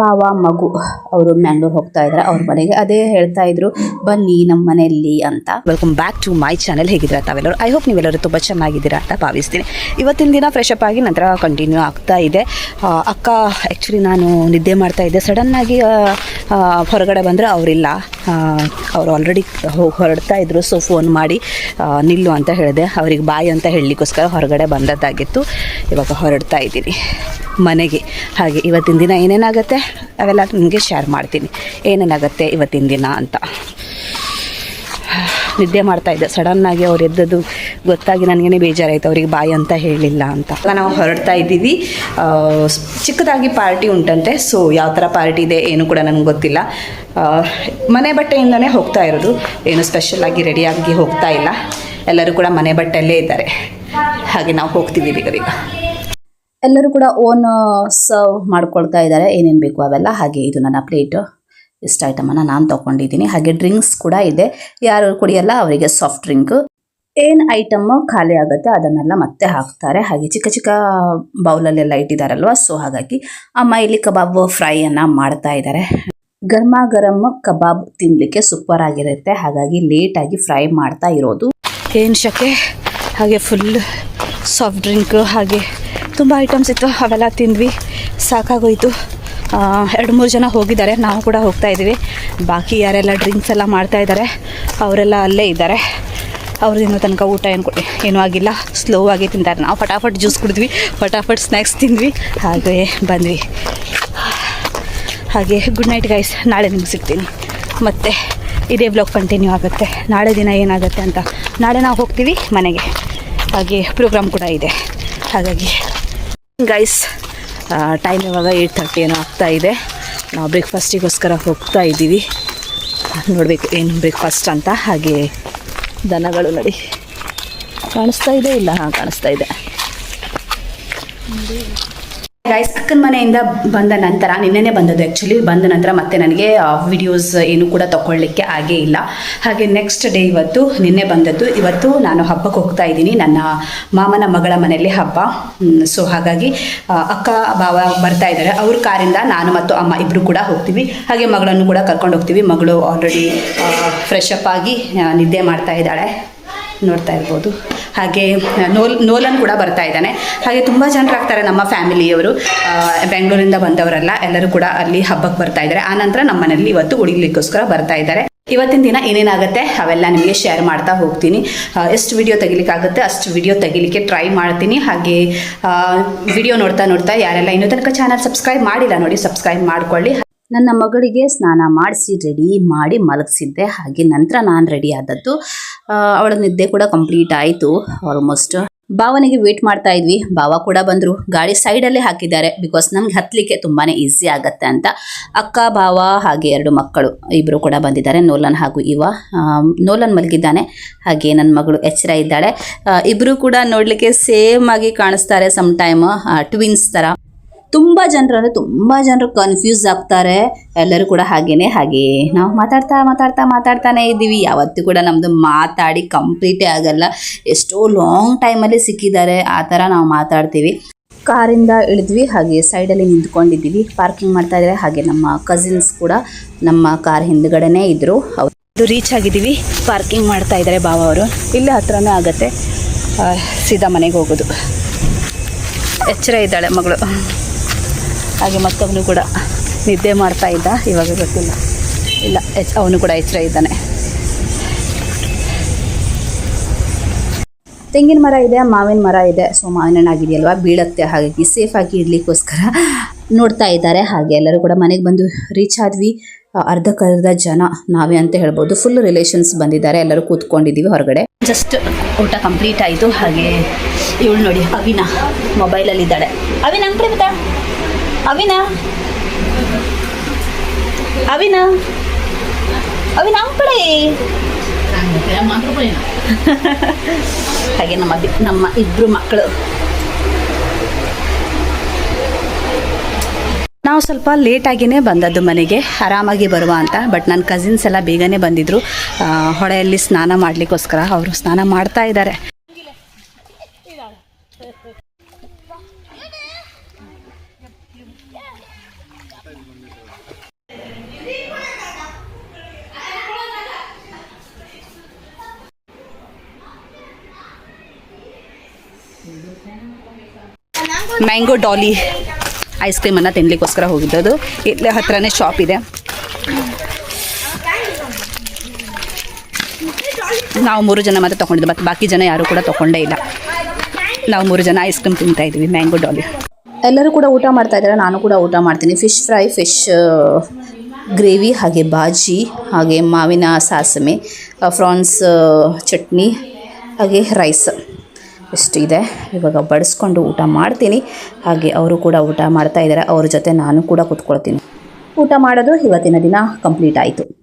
ಬಾವ ಮಗು ಅವರು ಮ್ಯಾಂಗ್ಳೂರ್ ಹೋಗ್ತಾ ಇದ್ದಾರೆ ಅವ್ರ ಮನೆಗೆ ಅದೇ ಹೇಳ್ತಾ ಇದ್ರು, ಬನ್ನಿ ನಮ್ಮ ಮನೆಯಲ್ಲಿ ಅಂತ. Welcome back to my channel ಹೇಗಿದ್ದೀರಾ ತಾವೆಲ್ಲರೂ? ಐ ಹೋಪ್ ನೀವೆಲ್ಲರೂ ತುಂಬ ಚೆನ್ನಾಗಿದ್ದೀರಾ ಅಂತ ಭಾವಿಸ್ತೀನಿ. ಇವತ್ತಿನ ದಿನ ಫ್ರೆಶ್ ಅಪ್ ಆಗಿ ನಂತರ ಕಂಟಿನ್ಯೂ ಆಗ್ತಾ ಇದೆ. ಅಕ್ಕ ಆ್ಯಕ್ಚುಲಿ ನಾನು ನಿದ್ದೆ ಮಾಡ್ತಾ ಇದ್ದೆ. ಸಡನ್ನಾಗಿ ಹೊರಗಡೆ ಬಂದರೆ ಅವರಿಲ್ಲ. ಅವ್ರು ಆಲ್ರೆಡಿ ಹೊರಡ್ತಾ ಇದ್ರು ಸೊ ಫೋನ್ ಮಾಡಿ ನಿಲ್ಲು ಅಂತ ಹೇಳಿದೆ. ಅವ್ರಿಗೆ ಬಾಯ್ ಅಂತ ಹೇಳಲಿಕ್ಕೋಸ್ಕರ ಹೊರಗಡೆ ಬಂದದ್ದಾಗಿತ್ತು. ಇವಾಗ ಹೊರಡ್ತಾ ಇದ್ದೀನಿ ಮನೆಗೆ. ಹಾಗೆ ಇವತ್ತಿನ ದಿನ ಏನೇನಾಗುತ್ತೆ? ಅವೆಲ್ಲ ನಿಮಗೆ ಶೇರ್ ಮಾಡ್ತೀನಿ. ಏನೇನಾಗುತ್ತೆ ಇವತ್ತಿನ ದಿನ ಅಂತ. ನಿದ್ದೆ ಮಾಡ್ತಾ ಇದ್ದೆ. ಸಡನ್ನಾಗಿ ಅವ್ರು ಎದ್ದದ್ದು ಗೊತ್ತಾಗಿ ನನಗೇನೆ ಬೇಜಾರಾಯಿತು, ಅವ್ರಿಗೆ ಬಾಯ್ ಅಂತ ಹೇಳಿಲ್ಲ ಅಂತ. ನಾವು ಹೊರಡ್ತಾ ಇದ್ದೀವಿ. ಚಿಕ್ಕದಾಗಿ ಪಾರ್ಟಿ ಉಂಟಂತೆ, ಸೊ ಯಾವ ಥರ ಪಾರ್ಟಿ ಇದೆ ಏನು ಕೂಡ ನನಗೆ ಗೊತ್ತಿಲ್ಲ. ಮನೆ ಬಟ್ಟೆಯಿಂದನೇ ಹೋಗ್ತಾ ಇರೋದು. ಏನು ಸ್ಪೆಷಲ್ ಆಗಿ ರೆಡಿಯಾಗಿ ಹೋಗ್ತಾ ಇಲ್ಲ. ಎಲ್ಲರೂ ಕೂಡ ಮನೆ ಬಟ್ಟೆಯಲ್ಲೇ ಇದ್ದಾರೆ. ಹಾಗೆ ನಾವು ಹೋಗ್ತಿದ್ದೀವಿ ಈಗ. ಎಲ್ಲರೂ ಕೂಡ ಓನ್ ಸರ್ವ್ ಮಾಡ್ಕೊಳ್ತಾ ಇದ್ದಾರೆ. ಏನೇನು ಬೇಕು ಅವೆಲ್ಲ. ಹಾಗೆ ಇದು ನನ್ನ ಪ್ಲೇಟು ಇಷ್ಟ ಐಟಮನ್ನು ನಾನು ತೊಗೊಂಡಿದ್ದೀನಿ. ಹಾಗೆ ಡ್ರಿಂಕ್ಸ್ ಕೂಡ ಇದೆ. ಯಾರು ಕುಡಿಯಲ್ಲ, ಅವರಿಗೆ ಸಾಫ್ಟ್ ಡ್ರಿಂಕ್ ಏನು ಐಟಮ್ ಖಾಲಿ ಆಗುತ್ತೆ, ಅದನ್ನೆಲ್ಲ ಮತ್ತೆ ಹಾಕ್ತಾರೆ. ಹಾಗೆ ಚಿಕ್ಕ ಚಿಕ್ಕ ಬೌಲಲ್ಲೆಲ್ಲ ಇಟ್ಟಿದ್ದಾರಲ್ವ ಸೊ ಹಾಗಾಗಿ ಅಮ್ಮ ಇಲ್ಲಿ ಕಬಾಬ್ ಫ್ರೈಯನ್ನು ಮಾಡ್ತಾ ಇದ್ದಾರೆ ಗರ್ಮ ಗರಂ ಕಬಾಬ್ ತಿನ್ನಲಿಕ್ಕೆ ಸೂಪರ್ ಆಗಿರುತ್ತೆ. ಹಾಗಾಗಿ ಲೇಟಾಗಿ ಫ್ರೈ ಮಾಡ್ತಾ ಇರೋದು. ಏನು ಶಕೆ? ಹಾಗೆ ಫುಲ್ ಸಾಫ್ಟ್ ಡ್ರಿಂಕ್ ಹಾಗೆ ತುಂಬ ಐಟಮ್ಸ್ ಇತ್ತು, ಅವೆಲ್ಲ ತಿಂದ್ವಿ. ಸಾಕಾಗೋಯಿತು. ಎರಡು ಮೂರು ಜನ ಹೋಗಿದ್ದಾರೆ, ನಾವು ಕೂಡ ಹೋಗ್ತಾ ಇದ್ದೀವಿ. ಬಾಕಿ ಯಾರೆಲ್ಲ ಡ್ರಿಂಕ್ಸ್ ಎಲ್ಲ ಮಾಡ್ತಾ ಇದ್ದಾರೆ, ಅವರೆಲ್ಲ ಅಲ್ಲೇ ಇದ್ದಾರೆ. ಅವ್ರದ್ದು ಇನ್ನೂ ತನಕ ಊಟ ಏನು ಕೊಟ್ಟೆ ಏನೂ ಆಗಿಲ್ಲ. ಸ್ಲೋ ಆಗಿ ತಿಂತಾರೆ. ನಾವು ಫಟಾಫಟ್ ಜ್ಯೂಸ್ ಕುಡಿದ್ವಿ. ಫಟಾಫಟ್ ಸ್ನ್ಯಾಕ್ಸ್ ತಿಂದ್ವಿ. ಹಾಗೆ ಬಂದ್ವಿ. ಹಾಗೆ ಗುಡ್ ನೈಟ್ ಗೈಸ್ ನಾಳೆ ನಿಮ್ಗೆ ಸಿಗ್ತೀನಿ. ಮತ್ತು ಇದೇ ಬ್ಲಾಗ್ ಕಂಟಿನ್ಯೂ ಆಗುತ್ತೆ. ನಾಳೆ ದಿನ ಏನಾಗುತ್ತೆ ಅಂತ ನಾಳೆ ನಾವು ಹೋಗ್ತೀವಿ ಮನೆಗೆ. ಹಾಗೆ ಪ್ರೋಗ್ರಾಮ್ ಕೂಡ ಇದೆ. ಹಾಗಾಗಿ ಗೈಸ್ ಟೈಮ್ ಇವಾಗ ಏಯ್ಟ್ ಥರ್ಟಿ ಏನೋ ಆಗ್ತಾ ಇದೆ. ನಾವು ಬ್ರೇಕ್ಫಾಸ್ಟಿಗೋಸ್ಕರ ಹೋಗ್ತಾ ಇದ್ದೀವಿ. ನೋಡಬೇಕು ಏನು ಬ್ರೇಕ್ಫಾಸ್ಟ್ ಅಂತ. ಹಾಗೆ ದನಗಳು ನೋಡಿ. ಕಾಣಿಸ್ತಾ ಇದೆ ಇಲ್ಲ? ಹಾಂ ಕಾಣಿಸ್ತಾ ಇದೆ. ಗೈಸ್ ಅಕ್ಕನ ಮನೆಯಿಂದ ಬಂದ ನಂತರ, ನಿನ್ನೆನೇ ಬಂದದ್ದು ಆ್ಯಕ್ಚುಲಿ ಬಂದ ನಂತರ ಮತ್ತೆ ನನಗೆ ವಿಡಿಯೋಸ್ ಏನು ಕೂಡ ತಗೊಳ್ಳಿಕ್ಕೆ ಆಗೇ ಇಲ್ಲ. ಹಾಗೆ ನೆಕ್ಸ್ಟ್ ಡೇ ಇವತ್ತು, ನಿನ್ನೆ ಬಂದದ್ದು. ಇವತ್ತು ನಾನು ಹಬ್ಬಕ್ಕೆ ಹೋಗ್ತಾ ಇದ್ದೀನಿ, ನನ್ನ ಮಾಮನ ಮಗಳ ಮನೆಯಲ್ಲಿ ಹಬ್ಬ. ಸೊ ಹಾಗಾಗಿ ಅಕ್ಕ ಬಾವ ಬರ್ತಾ ಇದ್ದಾರೆ. ಅವ್ರ ಕಾರಿಂದ ನಾನು ಮತ್ತು ಅಮ್ಮ ಇಬ್ಬರು ಕೂಡ ಹೋಗ್ತೀವಿ. ಹಾಗೆ ಮಗಳನ್ನು ಕೂಡ ಕರ್ಕೊಂಡು ಹೋಗ್ತೀವಿ. ಮಗಳು ಆಲ್ರೆಡಿ ಫ್ರೆಶ್ ಅಪ್ ಆಗಿ ನಿದ್ದೆ ಮಾಡ್ತಾ ಇದ್ದಾಳೆ. ನೋಡ್ತಾ ಇರ್ಬೋದು. ಹಾಗೆ ನೋಲ್, ನೋಲನ್ ಕೂಡ ಬರ್ತಾ ಇದ್ದಾನೆ. ಹಾಗೆ ತುಂಬ ಜನರಾಗ್ತಾರೆ ನಮ್ಮ ಫ್ಯಾಮಿಲಿಯವರು. ಬೆಂಗಳೂರಿಂದ ಬಂದವರೆಲ್ಲ, ಎಲ್ಲರೂ ಕೂಡ ಅಲ್ಲಿ ಹಬ್ಬಕ್ಕೆ ಬರ್ತಾ ಇದ್ದಾರೆ. ಆ ನಂತರ ನಮ್ಮ ಮನೆಯಲ್ಲಿ ಇವತ್ತು ಉಳಿಲಿಕ್ಕೋಸ್ಕರ ಬರ್ತಾ ಇದ್ದಾರೆ. ಇವತ್ತಿನ ದಿನ ಏನೇನಾಗುತ್ತೆ ಅವೆಲ್ಲ ನಿಮಗೆ ಶೇರ್ ಮಾಡ್ತಾ ಹೋಗ್ತೀನಿ. ಎಷ್ಟು ವಿಡಿಯೋ ತೆಗಿಲಿಕ್ಕಾಗುತ್ತೆ ಅಷ್ಟು ವಿಡಿಯೋ ತೆಗಿಲಿಕ್ಕೆ ಟ್ರೈ ಮಾಡ್ತೀನಿ. ಹಾಗೆ ವಿಡಿಯೋ ನೋಡ್ತಾ ನೋಡ್ತಾ ಯಾರೆಲ್ಲ ಇನ್ನೂ ತನಕ ಚಾನಲ್ ಸಬ್ಸ್ಕ್ರೈಬ್ ಮಾಡಿಲ್ಲ ನೋಡಿ ಸಬ್ಸ್ಕ್ರೈಬ್ ಮಾಡ್ಕೊಳ್ಳಿ. ನನ್ನ ಮಗಳಿಗೆ ಸ್ನಾನ ಮಾಡಿಸಿ ರೆಡಿ ಮಾಡಿ ಮಲಗಿಸಿದ್ದೆ. ಹಾಗೆ ನಂತರ ನಾನು ರೆಡಿ ಆದದ್ದು. ಅವಳ ನಿದ್ದೆ ಕೂಡ ಕಂಪ್ಲೀಟ್ ಆಯಿತು ಆಲ್ಮೋಸ್ಟ್ ಭಾವನಿಗೆ ವೇಟ್ ಮಾಡ್ತಾ ಇದ್ವಿ, ಭಾವ ಕೂಡ ಬಂದರು. ಗಾಡಿ ಸೈಡಲ್ಲೇ ಹಾಕಿದ್ದಾರೆ ಬಿಕಾಸ್ ನಮ್ಗೆ ಹತ್ತಲಿಕ್ಕೆ ತುಂಬಾ ಈಸಿ ಆಗತ್ತೆ ಅಂತ. ಅಕ್ಕ, ಭಾವ ಹಾಗೆ ಎರಡು ಮಕ್ಕಳು ಇಬ್ಬರು ಕೂಡ ಬಂದಿದ್ದಾರೆ, ನೋಲನ್ ಹಾಗೂ ಇವ. ನೋಲನ್ ಮಲಗಿದ್ದಾನೆ, ಹಾಗೆ ನನ್ನ ಮಗಳು ಎಚ್ಚರ ಇದ್ದಾಳೆ. ಇಬ್ಬರು ಕೂಡ ನೋಡಲಿಕ್ಕೆ ಸೇಮ್ ಆಗಿ ಕಾಣಿಸ್ತಾರೆ ಸಮ್ ಟೈಮ್ ಟ್ವಿನ್ಸ್ ಥರ ತುಂಬ ಜನರು, ಅಂದರೆ ತುಂಬ ಜನರು ಕನ್ಫ್ಯೂಸ್ ಆಗ್ತಾರೆ. ಎಲ್ಲರೂ ಕೂಡ ಹಾಗೇನೆ, ಹಾಗೆ. ನಾವು ಮಾತಾಡ್ತಾ ಮಾತಾಡ್ತಾ, ಮಾತಾಡ್ತಾನೆ ಇದ್ದೀವಿ. ಯಾವತ್ತೂ ಕೂಡ ನಮ್ಮದು ಮಾತಾಡಿ ಕಂಪ್ಲೀಟೇ ಆಗಲ್ಲ. ಎಷ್ಟೋ ಲಾಂಗ್ ಟೈಮಲ್ಲಿ ಸಿಕ್ಕಿದ್ದಾರೆ. ಆ ಥರ ನಾವು ಮಾತಾಡ್ತೀವಿ. ಕಾರಿಂದ ಇಳಿದ್ವಿ, ಹಾಗೆ ಸೈಡಲ್ಲಿ ನಿಂತ್ಕೊಂಡಿದ್ದೀವಿ. ಪಾರ್ಕಿಂಗ್ ಮಾಡ್ತಾ ಇದ್ದಾರೆ. ಹಾಗೆ ನಮ್ಮ ಕಸಿನ್ಸ್ ಕೂಡ ನಮ್ಮ ಕಾರ್ ಹಿಂದ್ಗಡೆನೇ ಇದ್ದರು ಅವ್ರು ರೀಚ್ ಆಗಿದ್ದೀವಿ. ಪಾರ್ಕಿಂಗ್ ಮಾಡ್ತಾ ಇದ್ದಾರೆ ಬಾವ ಅವರು. ಇಲ್ಲೇ ಹತ್ರನೇ ಆಗುತ್ತೆ. ಸೀದಾ ಮನೆಗೆ ಹೋಗೋದು. ಎಚ್ಚರ ಇದ್ದಾಳೆ ಮಗಳು. ಹಾಗೆ ಮತ್ತೊಬ್ಬನು ಕೂಡ ನಿದ್ದೆ ಮಾಡ್ತಾ ಇದ್ದ, ಇವಾಗ ಗೊತ್ತಿಲ್ಲ. ಇಲ್ಲ, ಎಚ್ ಅವನು ಕೂಡ ಎಚ್ಚರ ಇದ್ದಾನೆ. ತೆಂಗಿನ ಮರ ಇದೆ, ಮಾವಿನ ಮರ ಇದೆ. ಸೊ ಮಾವಿನ ಹಣ್ಣು ಆಗಿದೆಯಲ್ವಾ? ಬೀಳತ್ತೆ. ಹಾಗಾಗಿ ಸೇಫಾಗಿ ಇಡ್ಲಿಕ್ಕೋಸ್ಕರ ನೋಡ್ತಾ ಇದ್ದಾರೆ. ಹಾಗೆ ಎಲ್ಲರೂ ಕೂಡ ಮನೆಗೆ ಬಂದು ರೀಚ್ ಆದ್ವಿ. ಅರ್ಧಕ್ಕರ್ಧ ಜನ ನಾವೇ ಅಂತ ಹೇಳ್ಬೋದು. ಫುಲ್ ರಿಲೇಷನ್ಸ್ ಬಂದಿದ್ದಾರೆ. ಎಲ್ಲರೂ ಕೂತ್ಕೊಂಡಿದ್ದೀವಿ ಹೊರಗಡೆ. ಜಸ್ಟ್ ಊಟ ಕಂಪ್ಲೀಟ್ ಆಯಿತು. ಹಾಗೆ ಇವಳು ನೋಡಿ ಅವಿನ ಮೊಬೈಲಲ್ಲಿದ್ದಾಳೆ ಅವಿನ ಅವಿನ? ಅವಿನ? ಅವಿನ ಅಂಕಡೆ? ಹಾಗೆ ನಮ್ಮ ನಮ್ಮ ಇಬ್ರು ಮಕ್ಕಳು. ನಾವು ಸ್ವಲ್ಪ ಲೇಟಾಗಿಯೇ ಬಂದದ್ದು ಮನೆಗೆ. ಆರಾಮಾಗಿ ಬರುವ ಅಂತ. ಬಟ್ ನನ್ನ ಕಸಿನ್ಸ್ ಎಲ್ಲ ಬೇಗನೆ ಬಂದಿದ್ದರು ಹೊಳೆಯಲ್ಲಿ ಸ್ನಾನ ಮಾಡಲಿಕ್ಕೋಸ್ಕರ. ಅವರು ಸ್ನಾನ ಮಾಡ್ತಾ ಇದ್ದಾರೆ. ಮ್ಯಾಂಗೋ ಡಾಲಿ ಐಸ್ ಕ್ರೀಮನ್ನು ತಿನ್ನಲಿಕ್ಕೋಸ್ಕರ ಹೋಗಿದ್ದದು. ಇಲ್ಲೇ ಹತ್ರನೇ ಶಾಪ್ ಇದೆ. ನಾವು ಮೂರು ಜನ ಮಾತ್ರ ತೊಗೊಂಡಿದ್ದು. ಮತ್ತು ಬಾಕಿ ಜನ ಯಾರು ಕೂಡ ತೊಗೊಂಡೇ ಇಲ್ಲ. ನಾವು ಮೂರು ಜನ ಐಸ್ ಕ್ರೀಮ್ ತಿಂತಾ ಇದ್ದೀವಿ ಮ್ಯಾಂಗೋ ಡಾಲಿ ಎಲ್ಲರೂ ಕೂಡ ಊಟ ಮಾಡ್ತಾ ಇದ್ದಾರೆ. ನಾನು ಕೂಡ ಊಟ ಮಾಡ್ತೀನಿ. ಫಿಶ್ ಫ್ರೈ ಫಿಶ್ ಗ್ರೇವಿ ಹಾಗೆ ಬಾಜಿ, ಹಾಗೆ ಮಾವಿನ ಸಾಸಮೆ ಫ್ರಾನ್ಸ್ ಚಟ್ನಿ, ಹಾಗೆ ರೈಸ್ ಇಷ್ಟಿದೆ. ಇವಾಗ ಬಡಿಸ್ಕೊಂಡು ಊಟ ಮಾಡ್ತೀನಿ. ಹಾಗೆ ಅವರು ಕೂಡ ಊಟ ಮಾಡ್ತಾ ಇದ್ದಾರೆ. ಅವ್ರ ಜೊತೆ ನಾನು ಕೂಡ ಕೂತ್ಕೊಳ್ತೀನಿ. ಊಟ ಮಾಡೋದು ಇವತ್ತಿನ ದಿನ ಕಂಪ್ಲೀಟ್ ಆಯಿತು.